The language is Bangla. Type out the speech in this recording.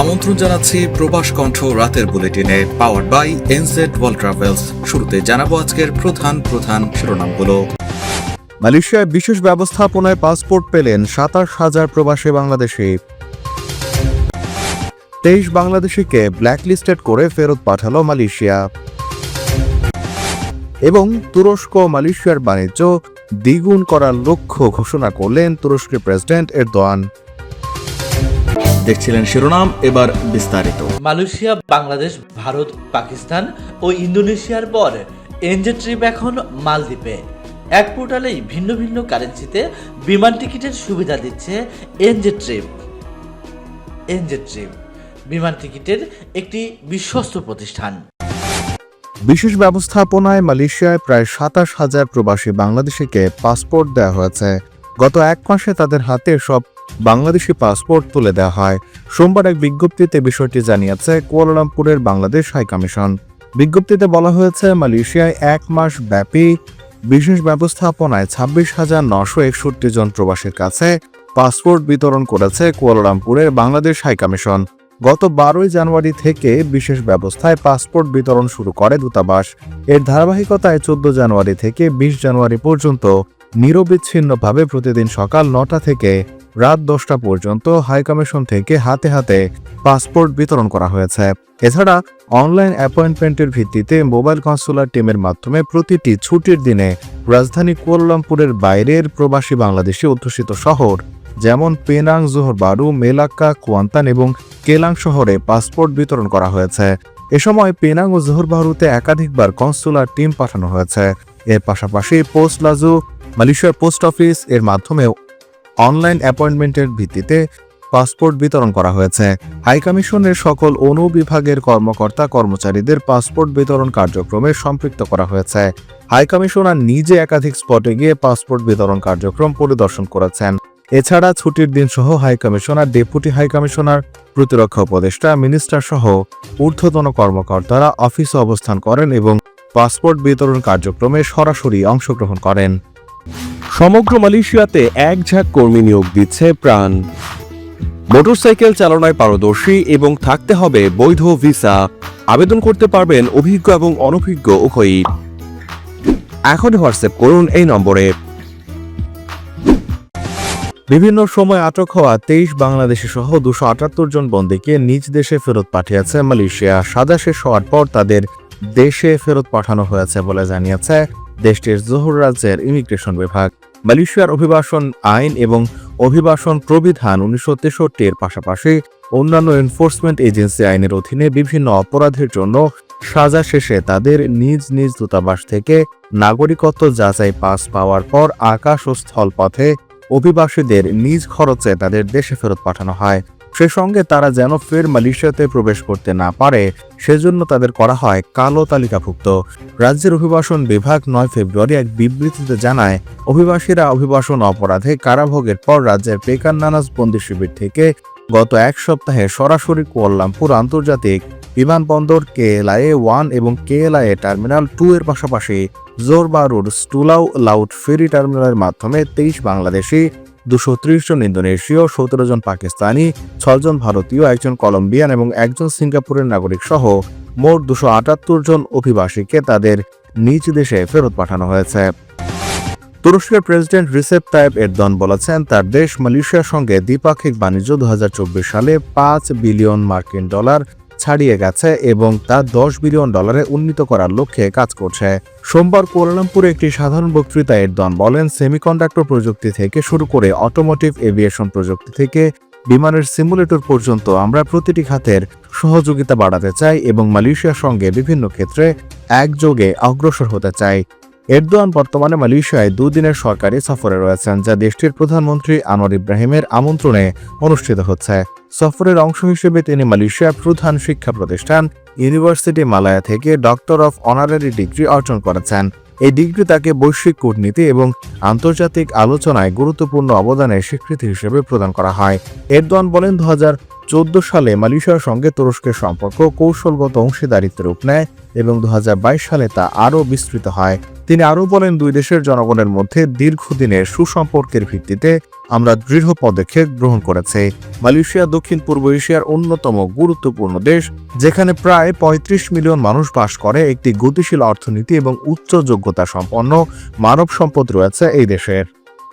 আমন্ত্রণ জানাচ্ছি প্রবাস কণ্ঠ রাতের বুলেটিনে power by NZ world travels শুরুতে জানাব আজকের প্রধান প্রধান শিরোনামগুলো। মালয়েশিয়ায় বিশেষ ব্যবস্থাপনায় পাসপোর্ট পেলেন সাতাশ হাজার প্রবাসী বাংলাদেশি। তেইশ বাংলাদেশিকে ব্ল্যাকলিস্টেড করে ফেরত পাঠালো মালয়েশিয়া। এবং তুরস্ক মালয়েশিয়ার বাণিজ্য দ্বিগুণ করার লক্ষ্য ঘোষণা করলেন তুরস্কের প্রেসিডেন্ট এরদোয়ান। দেখছিলেন শিরোনাম এবার বিস্তারিত। মালয়েশিয়া বাংলাদেশ ভারত পাকিস্তান ও ইন্দোনেশিয়ার পর এনজে ট্রিপ এখন মালদ্বীপে। এক পোর্টালেই ভিন্ন ভিন্ন কারেন্সিতে বিমান টিকিটের সুবিধা দিচ্ছে এনজে ট্রিপ। এনজে ট্রিপ বিমান টিকিটের একটি বিশ্বস্ত প্রতিষ্ঠান। বিশেষ ব্যবস্থাপনায় মালয়েশিয়ায় প্রায় সাতাশ হাজার প্রবাসী বাংলাদেশিকে পাসপোর্ট দেওয়া হয়েছে। গত এক মাসে তাদের হাতে সব বাংলাদেশি পাসপোর্ট তুলে দেওয়া হয়। সোমবার এক বিজ্ঞপ্তিতে বিষয়টি জানিয়েছে কুয়ালালামপুরের বাংলাদেশ হাইকমিশন বিজ্ঞপ্তিতে বলা হয়েছে, মালয়েশিয়ায় এক মাস ব্যাপী বিশেষ ব্যবস্থাপনায় ছাব্বিশ হাজার নশো একষট্টি জন প্রবাসীর কাছে পাসপোর্ট বিতরণ করেছে কুয়ালালামপুরের বাংলাদেশ হাইকমিশন গত বারোই জানুয়ারি থেকে বিশেষ ব্যবস্থায় পাসপোর্ট বিতরণ শুরু করে দূতাবাস। এর ধারাবাহিকতায় চোদ্দ জানুয়ারি থেকে বিশ জানুয়ারি পর্যন্ত নিরবিচ্ছিন্নভাবে প্রতিদিন সকাল নটা থেকে রাত দশটা পর্যন্ত হাইকমিশন থেকে হাতে হাতে পাসপোর্ট বিতরণ করা হয়েছে। এছাড়া অনলাইন অ্যাপয়েন্টমেন্টের ভিত্তিতে মোবাইল কনসুলার টিমের মাধ্যমে প্রতিটি ছুটির দিনে রাজধানী কুয়ালালামপুরের বাইরের প্রবাসী বাংলাদেশি অধ্যুষিত শহর, যেমন পেনাং জোহর বারু মেলাক্কা, কোয়ান্তান এবং কেলাং শহরে পাসপোর্ট বিতরণ করা হয়েছে। এ সময় পেনাং ও জোহর বারুতে একাধিকবার কনসুলার টিম পাঠানো হয়েছে। এর পাশাপাশি পোস্ট লাজু, মালয়েশিয়ার পোস্ট অফিস এর মাধ্যমেও অনলাইন অ্যাপয়েন্টমেন্টের ভিত্তিতে পাসপোর্ট বিতরণ করা হয়েছে। হাইকমিশনের সকল অনুবিভাগের কর্মকর্তা কর্মচারীদের পাসপোর্ট বিতরণ কার্যক্রমে সম্পৃক্ত করা হয়েছে। হাইকমিশনার নিজে একাধিক স্পটে গিয়ে পাসপোর্ট বিতরণ কার্যক্রম পরিদর্শন করেছেন। এছাড়া ছুটির দিন সহ হাইকমিশনার ডেপুটি হাইকমিশনার প্রতিরক্ষা উপদেষ্টা, মিনিস্টার সহ ঊর্ধ্বতন কর্মকর্তারা অফিসে অবস্থান করেন এবং পাসপোর্ট বিতরণ কার্যক্রমে সরাসরি অংশগ্রহণ করেন। সমগ্র মালয়েশিয়াতে এক ঝাঁক কর্মী নিয়োগ দিচ্ছে প্রাণ। মোটরসাইকেল চালনায় পারদর্শী এবং থাকতে হবে বৈধ ভিসা। আবেদন করতে পারবেন অভিজ্ঞ এবং অনভিজ্ঞ উভয়ই। এখন হোয়াটসঅ্যাপ করুন এই নম্বরে। বিভিন্ন সময় আটক হওয়া তেইশ বাংলাদেশি সহ দুশো আটাত্তর জন বন্দীকে নিজ দেশে ফেরত পাঠিয়েছে মালয়েশিয়া। সাজা শেষ হওয়ার পর তাদের দেশে ফেরত পাঠানো হয়েছে বলে জানিয়েছে দেশটির জোহর রাজ্যের ইমিগ্রেশন বিভাগ। মালয়েশিয়ার অভিবাসন আইন এবং অভিবাসন প্রবিধান উনিশশো তেষট্টির পাশাপাশি অন্যান্য এনফোর্সমেন্ট এজেন্সি আইনের অধীনে বিভিন্ন অপরাধের জন্য সাজা শেষে তাদের নিজ নিজ দূতাবাস থেকে নাগরিকত্ব যাচাই পাস পাওয়ার পর আকাশ ও স্থলপথে অভিবাসীদের নিজ খরচে তাদের দেশে ফেরত পাঠানো হয়। সে সঙ্গে তারা যেন ফের মালয়েশিয়াতে প্রবেশ করতে না পারে, সেজন্য তাদের করা হয় কালো তালিকাভুক্ত। রাজ্যের অভিবাসন বিভাগ নয় ফেব্রুয়ারি এক বিবৃতিতে জানায়, অভিবাসীরা অভিবাসন অপরাধে কারাভোগের পর রাজ্যের পেকার নানাজ বন্দি শিবির থেকে গত এক সপ্তাহে সরাসরি কুয়ালালামপুর আন্তর্জাতিক বিমানবন্দর কেএলআইএ ওয়ান এবং কেএলআইএ টার্মিনাল টু এর পাশাপাশি জোরবারুর স্টুলাউ লাউট ফেরি টার্মিনালের মাধ্যমে তেইশ বাংলাদেশি দুশো জন ইন্দোনেশীয়, সতেরো জন পাকিস্তানি ছজন ভারতীয়, একজন কলম্বিয়ান এবং একজন সিঙ্গাপুরের নাগরিক সহ মোট দুশো আটাত্তর জন অভিবাসীকে তাদের নিজ দেশে ফেরত পাঠানো হয়েছে। তুরস্কের প্রেসিডেন্ট রিসেপ তাইব এরদন বলেছেন, তার দেশ মালয়েশিয়ার সঙ্গে দ্বিপাক্ষিক বাণিজ্য দু হাজার চব্বিশ সালে পাঁচ বিলিয়ন মার্কিন ডলার ছাড়িয়ে গেছে এবং তা দশ বিলিয়ন ডলারে উন্নীত করার লক্ষ্যে কাজ করছে। সোমবার কুয়ালালামপুরে একটি সাধারণ বক্তৃতায় এরদন বলেন, সেমিকন্ডাক্টর প্রযুক্তি থেকে শুরু করে অটোমোটিভ এভিয়েশন প্রযুক্তি থেকে বিমানের সিমুলেটর পর্যন্ত আমরা প্রতিটি খাতের সহযোগিতা বাড়াতে চাই এবং মালয়েশিয়ার সঙ্গে বিভিন্ন ক্ষেত্রে একযোগে অগ্রসর হতে চাই। এরদোয়ান বর্তমানে মালয়েশিয়ায় দুদিনের সরকারি সফরে রয়েছেন, যা দেশটির প্রধানমন্ত্রী আনোয়ার ইব্রাহিমের আমন্ত্রণে অনুষ্ঠিত হচ্ছে। সফরের অংশ হিসেবে তিনি মালয়েশিয়ার প্রধান শিক্ষা প্রতিষ্ঠান ইউনিভার্সিটি মালায়া থেকে ডক্টর অফ অনারারি ডিগ্রি অর্জন করেছেন। এই ডিগ্রি তাকে বৈশ্বিক কূটনীতি এবং আন্তর্জাতিক আলোচনায় গুরুত্বপূর্ণ অবদানের স্বীকৃতি হিসেবে প্রদান করা হয়। এরদোয়ান বলেন দু হাজার চোদ্দ সালে মালয়েশিয়ার সঙ্গে তুরস্কের সম্পর্ক কৌশলগত অংশীদারিত্বের রূপ নেয় এবং দু হাজার বাইশ সালে তা আরও বিস্তৃত হয়। তিনি আরও বলেন, দুই দেশের জনগণের মধ্যে দীর্ঘদিনের সুসম্পর্কের ভিত্তিতে আমরা দৃঢ় পদক্ষেপ গ্রহণ করেছি। মালয়েশিয়া, দক্ষিণ পূর্ব এশিয়ার অন্যতম গুরুত্বপূর্ণ দেশ, যেখানে প্রায় ৩৫ মিলিয়ন মানুষ বাস করে, একটি গতিশীল অর্থনীতি এবং উচ্চ যোগ্যতা সম্পন্ন মানব সম্পদ রয়েছে এই দেশের।